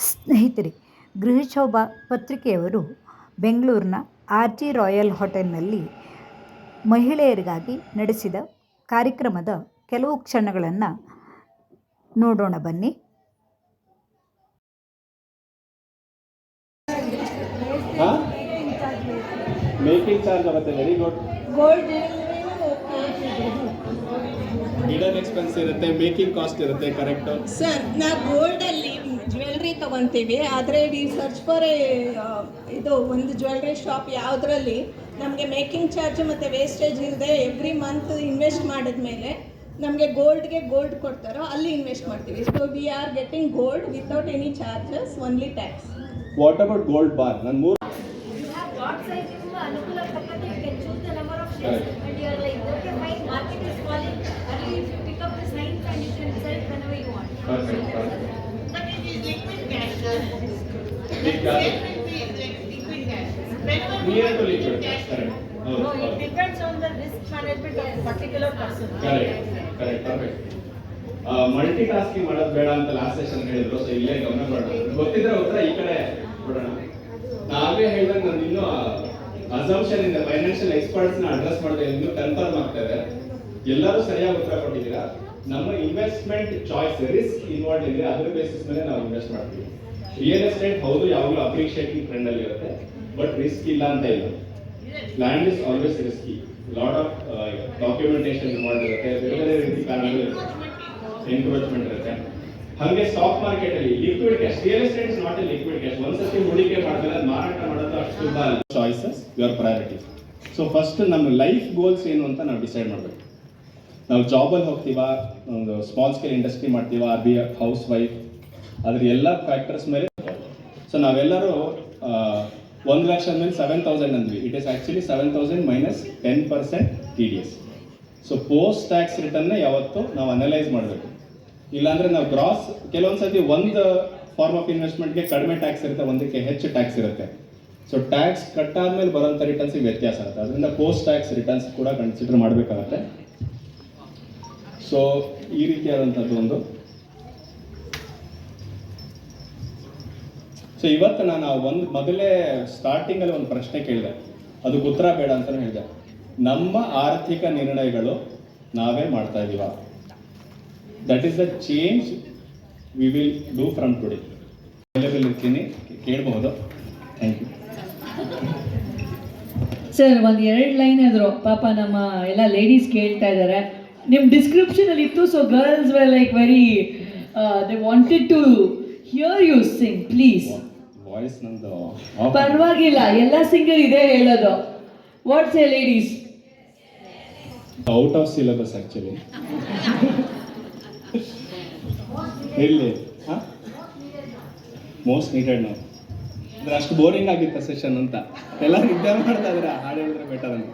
ಸ್ನೇಹಿತರೆ ಗೃಹಶೋಭ ಪತ್ರಿಕೆಯವರು ಬೆಂಗಳೂರಿನ R G royal ಹೋಟೆಲ್ನಲ್ಲಿ ಮಹಿಳೆಯರಿಗಾಗಿ ನಡೆಸಿದ ಕಾರ್ಯಕ್ರಮದ ಕೆಲವು ಕ್ಷಣಗಳನ್ನು ನೋಡೋಣ ಬನ್ನಿ. ಮೇಕಿಂಗ್ ಚಾರ್ಜ್ ಆಗುತ್ತೆ ವೆರಿ ಗುಡ್ ಗೋಲ್ಡ್ ಎಕ್ಸ್ಪೆನ್ಸ್ ಇರುತ್ತೆ ಮೇಕಿಂಗ್ ಕಾಸ್ಟ್ ಇರುತ್ತೆ ಕರೆಕ್ಟ್ ಸರ್ ನಾ ಗೋಲ್ಡಲ್ಲಿ ಜ್ಯುವೆಲ್ರಿ ತೊಗೊತೀವಿ ಆದರೆ ಈ ಸರ್ಚ್ ಫಾರ್ ಎ ಇದು ಒಂದು ಜ್ಯುವೆಲ್ರಿ ಶಾಪ್ ಯಾವುದರಲ್ಲಿ ನಮಗೆ ಮೇಕಿಂಗ್ ಚಾರ್ಜ್ ಮತ್ತು ವೇಸ್ಟೇಜ್ ಇಲ್ಲದೆ ಎವ್ರಿ ಮಂತ್ ಇನ್ವೆಸ್ಟ್ ಮಾಡಿದ ಮೇಲೆ ನಮಗೆ ಗೋಲ್ಡ್ಗೆ ಗೋಲ್ಡ್ ಕೊಡ್ತಾರೋ ಅಲ್ಲಿ ಇನ್ವೆಸ್ಟ್ ಮಾಡ್ತೀವಿ so we are getting gold without any charges only tax what about gold bar ನಾನು ಮೂರು You have lot size ನಿಮ್ಮ ಅನುಕೂಲ ತಕ್ಕಂತೆ you can choose the number of shares Correct. and you are like, okay, fine, market is falling, early if you pick up the signs and you can sell whenever you want. Perfect, perfect. It is liquid risk multitasking ಮಾಡೋದು ಬೇಡ ಅಂತ last session ಹೇಳಿದ್ರು so ಇಲ್ಲೇ ಗಮನ ಕೊಡೋಣ ಗೊತ್ತಿದ್ರೆ ಉತ್ತರ ಈ ಕಡೆ ಕೊಡೋಣ ನಾವೇ ಹೇಳಿದಾಗ ನಾನು ಇನ್ನೂ ಅಸಂಪ್ಷನ್ ಇಂದ ಫೈನಾನ್ಷಿಯಲ್ ಎಕ್ಸ್ಪರ್ಟ್ಸ್ನ ಅಡ್ರೆಸ್ ಮಾಡಿದೆ ಇನ್ನೂ ಕನ್ಫರ್ಮ್ ಆಗ್ತಾ ಇದೆ ಎಲ್ಲರೂ ಸರಿಯಾಗಿ ಉತ್ತರ ಕೊಟ್ಟಿದ್ದೀರಾ ನಮ್ಮ ಇನ್ವೆಸ್ಟ್ಮೆಂಟ್ ಚಾಯ್ಸ್ ರಿಸ್ಕ್ ಇನ್ವಾಲ್ವ್ ಇದೆ, ಅದ್ರ ಬೇಸಿಸ್ ಮೇಲೆ ನಾವು ಇನ್ವೆಸ್ಟ್ ಮಾಡ್ತೀವಿ. ರಿಯಲ್ ಎಸ್ಟೇಟ್ ಹೌದು, ಯಾವಾಗಲೂ ಅಪ್ರಿಷಿಯೇಟಿಂಗ್ ಟ್ರೆಂಡ್ ಅಲ್ಲಿ ಇರುತ್ತೆ ಬಟ್ ರಿಸ್ಕ್ ಇಲ್ಲ ಅಂತ ಇಲ್ಲ. Land is always risky lot of documentation ಇರುತ್ತೆ, ಬೇರೆ ಬೇರೆ ರೀತಿ ಕಾರಣಗಳು ಎನ್ಕ್ರೋಚ್ಮೆಂಟ್ ಇರುತ್ತೆ. ಹಾಗೆ ಸ್ಟಾಕ್ ಮಾರ್ಕೆಟ್ ಅಲ್ಲಿ liquid cash real estate is not a liquid cash ಒಂದ್ಸತಿ ಹೂಡಿಕೆ ಮಾಡಿದ್ರೆ ಮಾರಾಟ ಮಾಡೋದು ಅಷ್ಟು choices your priorities so first ನಮ್ಮ ಲೈಫ್ ಗೋಲ್ಸ್ ಏನು ಅಂತ ನಾವು ಡಿಸೈಡ್ ಮಾಡಬೇಕು. ನಾವು ಜಾಬಲ್ಲಿ ಹೋಗ್ತೀವ, ಒಂದು ಸ್ಮಾಲ್ ಸ್ಕೇಲ್ ಇಂಡಸ್ಟ್ರಿ ಮಾಡ್ತೀವ ಆರ್ ಬಿ ಹೌಸ್ ವೈಫ್ ಅದ್ರ ಎಲ್ಲ ಫ್ಯಾಕ್ಟರ್ಸ್ ಮೇಲೆ ಸೊ ನಾವೆಲ್ಲರೂ ಒಂದು ಲಕ್ಷ ಮೇಲೆ seven thousand ಅಂದ್ವಿ. It is actually seven thousand minus ten percent T D S so post tax ರಿಟರ್ನ್ನ ಯಾವತ್ತು ನಾವು ಅನಲೈಸ್ ಮಾಡಬೇಕು. ಇಲ್ಲಾಂದರೆ ನಾವು ಗ್ರಾಸ್ ಕೆಲವೊಂದು ಸತಿ ಒಂದು ಫಾರ್ಮ್ ಆಫ್ ಇನ್ವೆಸ್ಟ್ಮೆಂಟ್ಗೆ ಕಡಿಮೆ ಟ್ಯಾಕ್ಸ್ ಇರುತ್ತೆ, ಒಂದಕ್ಕೆ ಹೆಚ್ಚು ಟ್ಯಾಕ್ಸ್ ಇರುತ್ತೆ. ಸೊ ಟ್ಯಾಕ್ಸ್ ಕಟ್ಟಾದ್ಮೇಲೆ ಬರೋಂಥ ರಿಟರ್ನ್ಸಿಗೆ ವ್ಯತ್ಯಾಸ ಆಗುತ್ತೆ. ಅದರಿಂದ ಪೋಸ್ಟ್ ಟ್ಯಾಕ್ಸ್ ರಿಟರ್ನ್ಸ್ ಕೂಡ ಕನ್ಸಿಡರ್ ಮಾಡಬೇಕಾಗತ್ತೆ. ಸೊ ಈ ರೀತಿಯಾದಂಥದ್ದು ಒಂದು. ಸೊ ಇವತ್ತು ನಾನು ಒಂದು, ಮೊದಲೇ ಸ್ಟಾರ್ಟಿಂಗಲ್ಲಿ ಒಂದು ಪ್ರಶ್ನೆ ಕೇಳಿದೆ. ಅದಕ್ಕೆ ಉತ್ತರ ಬೇಡ ಅಂತಲೂ ಹೇಳಿದೆ. ನಮ್ಮ ಆರ್ಥಿಕ ನಿರ್ಣಯಗಳು ನಾವೇ ಮಾಡ್ತಾ ಇದೀವ that is the change we will do from today available ಇರ್ತೀನಿ. ಕೇಳಬಹುದು? ಥ್ಯಾಂಕ್ ಯು ಸರ್ ಒಂದು ಎರಡು ಲೈನ್ ಆದರೂ, ಪಾಪ ನಮ್ಮ ಎಲ್ಲ ಲೇಡೀಸ್ ಕೇಳ್ತಾ ಇದ್ದಾರೆ ನಿಮ್ಮ ಡಿಸ್ಕ್ರಿಪ್ಷನ್ ಅಲ್ಲಿ ಇತ್ತು so girls we like very they wanted to hear you sing please voice ನಂದು ಪರವಾಗಿಲ್ಲ ಎಲ್ಲ ಸಿಂಗರ್ ಇದೇ ಹೇಳೋದು. What's a ladies out of syllabus actually ಇಲ್ಲಿ ಮೋಸ್ಟ್ ನೀಡೆಡ್ ನಾವು ಅಂದ್ರೆ ಅಷ್ಟು ಬೋರಿಂಗ್ ಆಗಿತ್ತು ಸೆಷನ್ ಅಂತ? ಎಲ್ಲ ನಿದ್ದೆ ಮಾಡ್ತಾ ಇದ್ರೆ ಹಾಡು ಹೇಳಿದ್ರೆ ಬೆಟರ್ ಅಂತ.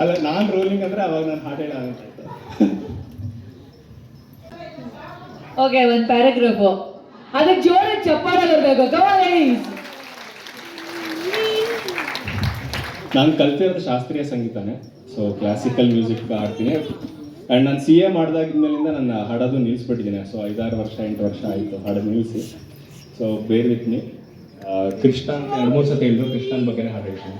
ಅಲ್ಲ ನಾನ್ ರೋಲಿಂಗ್ ಅಂದ್ರೆ ಅವಾಗ ನಾನು ಹಾಡು ಹೇಳ ಓಕೆ ಒಂದು ಪ್ಯಾರಾಗ್ರಾಫು ಅದಕ್ಕೆ ಜೋರ ಚಪ್ಪಾಳೆ ಬರಬೇಕು. ನಾನು ಕಲ್ತಿರೋದು ಶಾಸ್ತ್ರೀಯ ಸಂಗೀತನೇ. ಸೊ ಕ್ಲಾಸಿಕಲ್ ಮ್ಯೂಸಿಕ್ ಆಡ್ತೀನಿ ಆ್ಯಂಡ್ ನಾನು ಸಿ ಎ ಮಾಡಿದಾಗಿಂದಲಿಂದ ನನ್ನ ಹಾಡೋದು ನಿಲ್ಲಿಸ್ಬಿಟ್ಟಿದ್ದೀನಿ ಸೊ ಐದಾರು ವರ್ಷ ಎಂಟು ವರ್ಷ ಆಯಿತು ಹಾಡೋದು ನಿಲ್ಲಿಸಿ ಸೊ ಬೇರೆ ವಿತ್ ಮೀ ಕೃಷ್ಣ ಅಂತ ಎರಡು ಮೂರು ಸತಿ ಹೇಳಿದ್ರು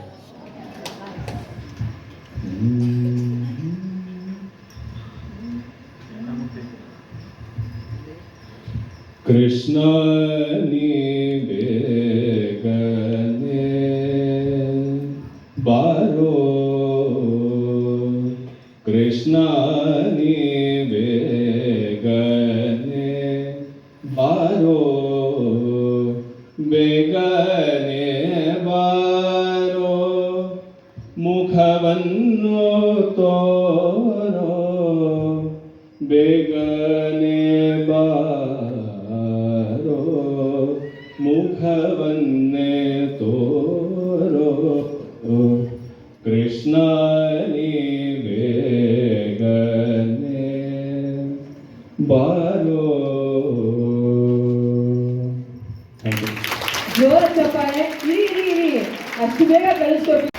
ಕೃಷ್ಣನ ಬೇಗನೆ ಬಾರೋ ಮುಖವನ್ನೇ ತೋರೋ ಕೃಷ್ಣ ನೀ ಬೇಗನೆ ಬಾರೋ ಥ್ಯಾಂಕ್ ಯು ಜೋರ ಚಪ್ಪಾಳೆ ಇರಿ ಇರಿ ಇರಿ ಅಷ್ಟು ಬೇಗ ಕಳಿಸ್ಕೊಟ್ಟು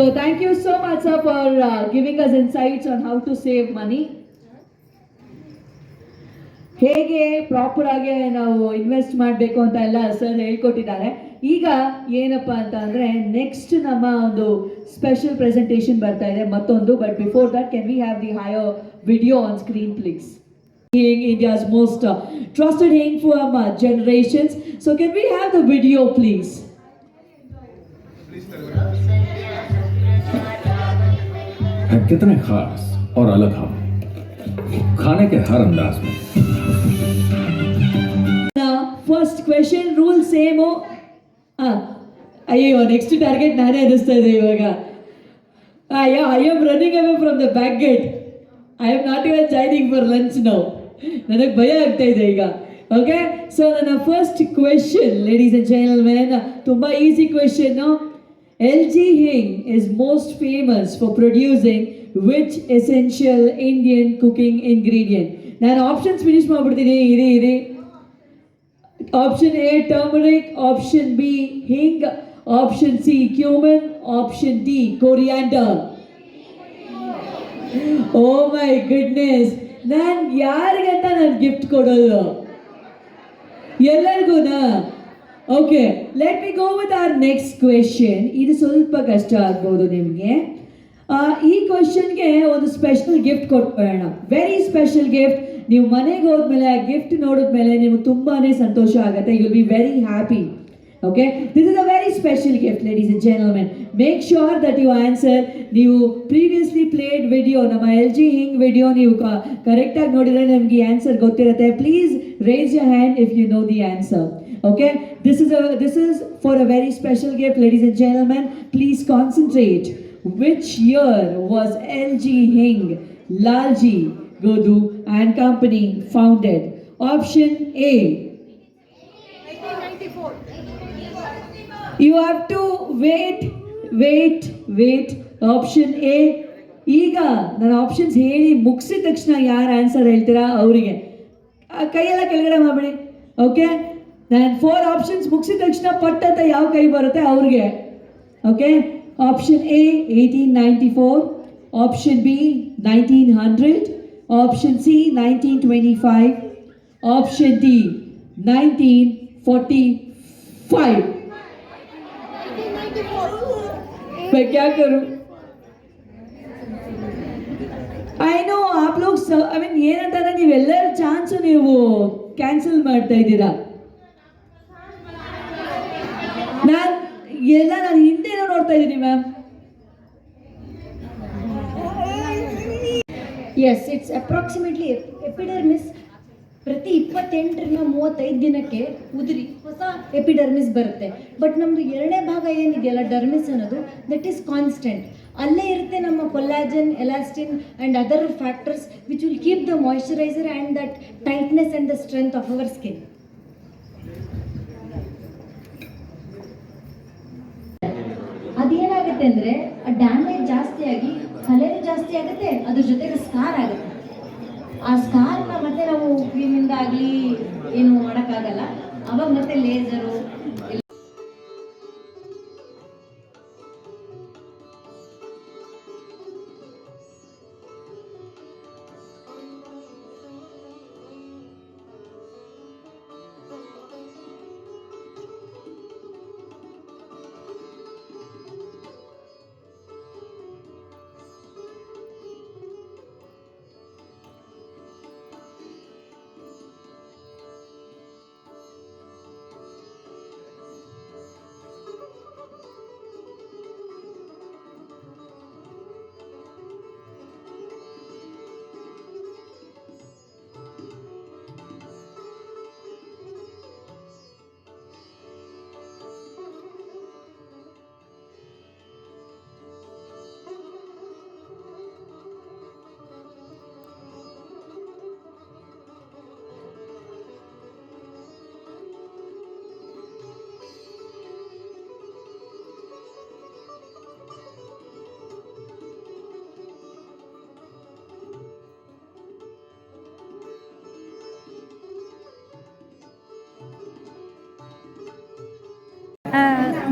So thank you so much, sir, for uh, giving us insights on how to save money. ಹೇಗೆ ಪ್ರಾಪರ್ ಆಗಿ ನಾವು ಇನ್ವೆಸ್ಟ್ ಮಾಡಬೇಕು ಅಂತ ಎಲ್ಲ ಸರ್ ಹೇಳ್ಕೊಟ್ಟಿದ್ದಾರೆ ಈಗ ಏನಪ್ಪ ಅಂತ ಅಂದರೆ ನೆಕ್ಸ್ಟ್ ನಮ್ಮ ಒಂದು ಸ್ಪೆಷಲ್ ಪ್ರೆಸೆಂಟೇಷನ್ ಬರ್ತಾ ಇದೆ ಮತ್ತೊಂದು but before that can we have the higher video on screen please Being India's most uh, trusted hang for uh, generations. So can we have कितने खास और अलग हम खाने के हर अंदाज में Now, first question, rule same. Oh, ah, ಅಯ್ಯೋ ನೆಕ್ಸ್ಟ್ ಟಾರ್ಗೆಟ್ ನಾನೇ ಅನ್ನಿಸ್ತಾ ಇದೆ ಇವಾಗ ಅಯ್ಯೋ I am running away from the back gate I am not even joining for lunch ನಾವು ನನಗೆ ಭಯ ಆಗ್ತಾ ಇದೆ ಈಗ ಓಕೆ ಸೊ ನನ್ನ first question ladies and gentlemen ತುಂಬ easy question L G hing is most famous for producing Which essential Indian cooking ingredient ನಾನು options finish ಮಾಡ್ಬಿಡ್ತೀನಿ ಇರಿ ಇರಿ Option A turmeric, option B hing, option C cumin, option D coriander. Oh my goodness. ನಾನು ಯಾರಿಗಂತ ನಾನು gift ಕೊಡೋದು ಎಲ್ಲರಿಗೂನಾ okay let me go with our next question ಇದು ಸ್ವಲ್ಪ ಕಷ್ಟ ಆಗ್ಬೋದು ನಿಮಗೆ ಈ ಕ್ವೆಶನ್ಗೆ ಒಂದು ಸ್ಪೆಷಲ್ ಗಿಫ್ಟ್ ಕೊಟ್ಬಿಡೋಣ. ವೆರಿ ಸ್ಪೆಷಲ್ ಗಿಫ್ಟ್ ನೀವು ಮನೆಗೆ ಹೋದ್ಮೇಲೆ ಆ ಗಿಫ್ಟ್ ನೋಡಿದ್ಮೇಲೆ ನಿಮ್ಗೆ ತುಂಬಾ ಸಂತೋಷ ಆಗುತ್ತೆ. You will be very happy okay this is a very special gift ladies and gentlemen make sure that you answer ನೀವು ಪ್ರೀವಿಯಸ್ಲಿ ಪ್ಲೇಡ್ ವಿಡಿಯೋ ನಮ್ಮ ಎಲ್ ಜಿ ಹಿಂಗ್ ವಿಡಿಯೋ ನೀವು ಕರೆಕ್ಟಾಗಿ ನೋಡಿದರೆ ನಿಮಗೆ ಈ ಆನ್ಸರ್ ಗೊತ್ತಿರುತ್ತೆ. Please raise your hand if you know the answer Okay, this is a this is for a very special gift, ladies and gentlemen. Please concentrate. Which year was LG Hing, Lalji Godu and Company founded? Option A. You have to wait, wait, wait. Option A. ಈಗ ನಾನು options ಹೇಳಿ ಮುಗಿಸಿದ ತಕ್ಷಣ ಯಾರು answer ಹೇಳ್ತೀರಾ ಅವರಿಗೆ ಕೈಯೆಲ್ಲ ಕೆಳಗಡೆ ಮಾಡ್ಬೇಡಿ ಓಕೆ ನಾನು ಫೋರ್ ಆಪ್ಷನ್ಸ್ ಮುಗಿಸಿದ ತಕ್ಷಣ ಪಟ್ ಅಂತ ಯಾವ ಕೈ ಬರುತ್ತೆ ಅವ್ರಿಗೆ okay option A eighteen ninety four option B nineteen hundred option C nineteen twenty five option D nineteen forty five मैं क्या करूं I know app log I mean ಏನಂತಾರೆ ನೀವೆಲ್ಲರ ಚಾನ್ಸು ನೀವು ಕ್ಯಾನ್ಸಲ್ ಮಾಡ್ತಾ ಇದ್ದೀರಾ ನಾನು ಎಲ್ಲ ನಾನು ಹಿಂದೆನೋ ನೋಡ್ತಾ ಇದ್ದೀನಿ ma'am yes it's approximately epidermis ಪ್ರತಿ ಇಪ್ಪತ್ತೆಂಟರಿಂದ ಮೂವತ್ತೈದು ದಿನಕ್ಕೆ ಉದುರಿ ಹೊಸ ಎಪಿಡರ್ಮಿಸ್ ಬರುತ್ತೆ. ಬಟ್ ನಮ್ಮದು ಎರಡನೇ ಭಾಗ ಏನಿದೆಯಲ್ಲ ಡರ್ಮಿಸ್ ಅನ್ನೋದು ದಟ್ ಈಸ್ ಕಾನ್ಸ್ಟೆಂಟ್ ಅಲ್ಲೇ ಇರುತ್ತೆ ನಮ್ಮ collagen elastin and other factors which will keep the moisturiser and that tightness and the strength of our skin ಅದೇನಾಗುತ್ತೆ ಆ ಡ್ಯಾಮೇಜ್ ಜಾಸ್ತಿ ಆಗಿ ಕಲೆನೂ ಜಾಸ್ತಿ ಆಗುತ್ತೆ, ಅದ್ರ ಜೊತೆಗೆ ಸ್ಕಾರ್ ಆಗುತ್ತೆ. ಆ ಸ್ಕಾರ್ನ ಮತ್ತೆ ನಾವು ಕ್ರೀಮಿಂದ ಆಗಲಿ ಏನು ಮಾಡೋಕ್ಕಾಗಲ್ಲ. ಅವಾಗ ಮತ್ತೆ ಲೇಸರು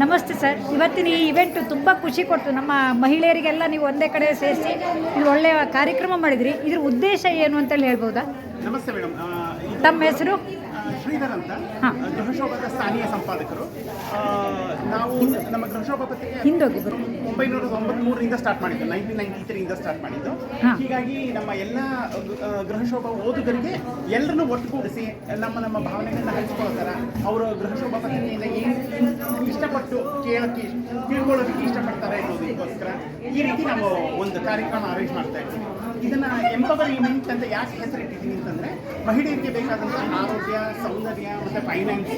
ನಮಸ್ತೆ ಸರ್. ಇವತ್ತಿನ ಈ ಇವೆಂಟು ತುಂಬ ಖುಷಿ ಕೊಡ್ತು. ನಮ್ಮ ಮಹಿಳೆಯರಿಗೆಲ್ಲ ನೀವು ಒಂದೇ ಕಡೆ ಸೇರಿಸಿ ಇದು ಒಳ್ಳೆಯ ಕಾರ್ಯಕ್ರಮ ಮಾಡಿದ್ರಿ. ಇದ್ರ ಉದ್ದೇಶ ಏನು ಅಂತೇಳಿ ಹೇಳ್ಬೋದಾ? ನಮಸ್ತೆ ಮೇಡಮ್. ತಮ್ಮ ಹೆಸರು? ಶ್ರೀಧರ್ ಅಂತ ಹಾ. ಆ, ಗೃಹಶೋಭದ ಸ್ಥಾನೀಯ ಸಂಪಾದಕರು. ನಾವು ನಮ್ಮ ಗೃಹಶೋಭ ಪತ್ರಿಕೆ ಹಿಂದೋಗಿ ಒಂಬೈನೂರ ತೊಂಬತ್ಮೂರರಿಂದ ಸ್ಟಾರ್ಟ್ ಮಾಡಿದ್ದು ನೈನ್ಟೀನ್ ನೈನ್ಟಿ ತ್ರೀಯಿಂದ ಸ್ಟಾರ್ಟ್ ಮಾಡಿದ್ದು. ಹೀಗಾಗಿ ನಮ್ಮ ಎಲ್ಲ ಗೃಹಶೋಭ ಓದುಗರಿಗೆ ಎಲ್ಲರನ್ನು ಒಟ್ಟುಗೂಡಿಸಿ ನಮ್ಮ ನಮ್ಮ ಭಾವನೆಗಳನ್ನ ಹಂಚ್ಕೊಳ್ತಾರ ಅವರು ಗೃಹಶೋಭ ಪತ್ರಿಕೆಯಿಂದ ಏನು ಇಷ್ಟಪಟ್ಟು ಕೇಳಕ್ಕೆ ತಿಳ್ಕೊಳ್ಳೋದಕ್ಕೆ ಇಷ್ಟಪಡ್ತಾರೆ ಅನ್ನೋದಕ್ಕೋಸ್ಕರ ಈ ರೀತಿ ನಾವು ಒಂದು ಕಾರ್ಯಕ್ರಮ ಅರೇಂಜ್ ಮಾಡ್ತಾ ಇದ್ದೀವಿ. ಇದನ್ನ ಎಂಪವರ್ ಇವೆಂಟ್ ಅಂತ ಯಾಕೆ ಹೆಸರಿಟ್ಟಿದ್ದೀನಿ ಅಂತಂದ್ರೆ ಮಹಿಳೆಯರಿಗೆ ಬೇಕಾದಂತಹ ಆರೋಗ್ಯ ಸೌಂದರ್ಯ ಮತ್ತೆ ಫೈನಾನ್ಸು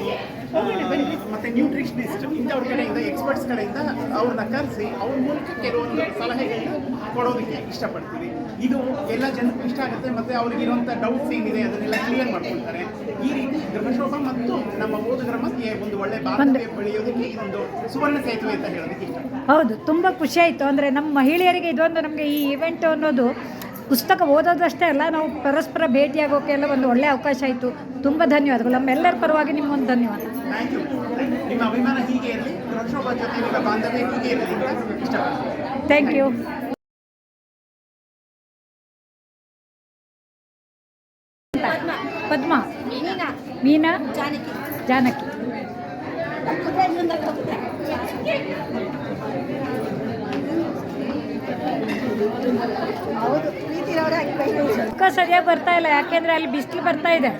ಮತ್ತೆ ನ್ಯೂಟ್ರಿಷನಿಸ್ಟ್ ಇಂಥವ್ರ ಕಡೆಯಿಂದ ಎಕ್ಸ್ಪರ್ಟ್ಸ್ ಕಡೆಯಿಂದ ಅವ್ರನ್ನ ಕರೆಸಿ ಅವ್ರ ಮೂಲಕ ಕೆಲವೊಂದು ಸಲಹೆಗಳನ್ನ ಕೊಡೋದಕ್ಕೆ ಇಷ್ಟಪಡ್ತೀವಿ. ಇದು ಎಲ್ಲ ಜನಕ್ಕೂ ಇಷ್ಟ ಆಗುತ್ತೆ ಮತ್ತೆ ಅವ್ರಿಗಿರುವಂಥ ಡೌಟ್ಸ್ ಏನಿದೆ ಅದನ್ನೆಲ್ಲ ಕ್ಲಿಯರ್ ಮಾಡ್ಕೊಳ್ತಾರೆ ಈ ರೀತಿ ಗೃಹಶೋಭ ಮತ್ತು ನಮ್ಮ ಓದುಗರ ಮಧ್ಯೆ ಒಂದು ಒಳ್ಳೆ ಬಾಂಧವ್ಯ ಬೆಳೆಯೋದಕ್ಕೆ ಇದೊಂದು ಸುವರ್ಣ ಸೇತುವೆ ಅಂತ ಹೇಳೋದಕ್ಕೆ ಇಷ್ಟ ಹೌದು ತುಂಬ ಖುಷಿ ಆಯಿತು. ಅಂದರೆ ನಮ್ಮ ಮಹಿಳೆಯರಿಗೆ ಇದೊಂದು ನಮಗೆ ಈ ಇವೆಂಟ್ ಅನ್ನೋದು ಪುಸ್ತಕ ಓದೋದಷ್ಟೇ ಅಲ್ಲ ನಾವು ಪರಸ್ಪರ ಭೇಟಿಯಾಗೋಕೆ ಎಲ್ಲ ಒಂದು ಒಳ್ಳೆಯ ಅವಕಾಶ ಆಯಿತು. ತುಂಬ ಧನ್ಯವಾದಗಳು. ನಮ್ಮೆಲ್ಲರ ಪರವಾಗಿ ನಿಮ್ಮೊಂದು ಧನ್ಯವಾದ. ಥ್ಯಾಂಕ್ ಯು ನಿಮ್ಮ ಅಭಿಮಾನ ಹೀಗೆ ಇರಲಿ ಗೃಹಶೋಭ ಜೊತೆ ನಿಮ್ಮ ಬಾಂಧವ್ಯ ಹೀಗೆ ಇರಲಿ ಥ್ಯಾಂಕ್ ಯು ಪದ್ಮ. ಮೀನಾ. ಜಾನಕಿ. ಮುಖ ಸರಿಯಾಗಿ ಬರ್ತಾ ಇಲ್ಲ ಯಾಕೆಂದ್ರೆ ಅಲ್ಲಿ ಬಿಸಿಲು ಬರ್ತಾ ಇದೆ.